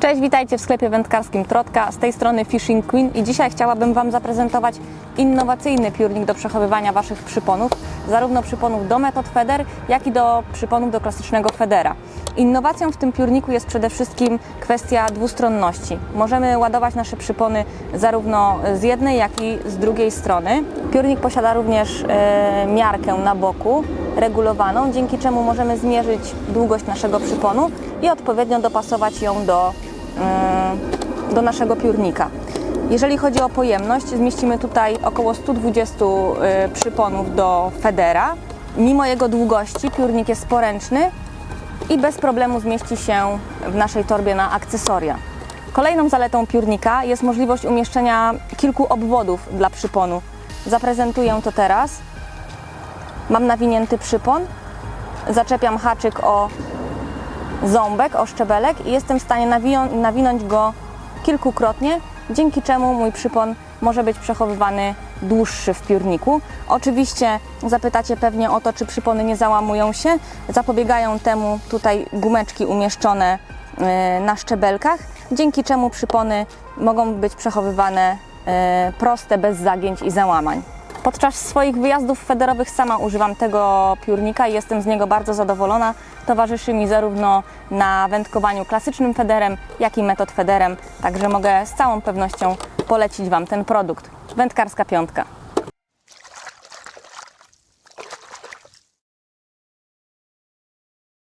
Cześć, witajcie w sklepie wędkarskim Trotka. Z tej strony Fishing Queen i dzisiaj chciałabym Wam zaprezentować innowacyjny piórnik do przechowywania Waszych przyponów, zarówno przyponów do metod feder, jak i do przyponów do klasycznego federa. Innowacją w tym piórniku jest przede wszystkim kwestia dwustronności. Możemy ładować nasze przypony zarówno z jednej, jak i z drugiej strony. Piórnik posiada również e, miarkę na boku, regulowaną, dzięki czemu możemy zmierzyć długość naszego przyponu i odpowiednio dopasować ją do, do naszego piórnika. Jeżeli chodzi o pojemność, zmieścimy tutaj około 120 e, przyponów do federa. Mimo jego długości piórnik jest poręczny i bez problemu zmieści się w naszej torbie na akcesoria. Kolejną zaletą piórnika jest możliwość umieszczenia kilku obwodów dla przyponu. Zaprezentuję to teraz. Mam nawinięty przypon, zaczepiam haczyk o ząbek, o szczebelek i jestem w stanie nawinąć go kilkukrotnie, dzięki czemu mój przypon może być przechowywany dłuższy w piórniku. Oczywiście zapytacie pewnie o to, czy przypony nie załamują się. Zapobiegają temu tutaj gumeczki umieszczone e, na szczebelkach, dzięki czemu przypony mogą być przechowywane e, proste, bez zagięć i załamań. Podczas swoich wyjazdów federowych sama używam tego piórnika i jestem z niego bardzo zadowolona. Towarzyszy mi zarówno na wędkowaniu klasycznym federem, jak i metod federem, także mogę z całą pewnością polecić Wam ten produkt. Wędkarska piątka.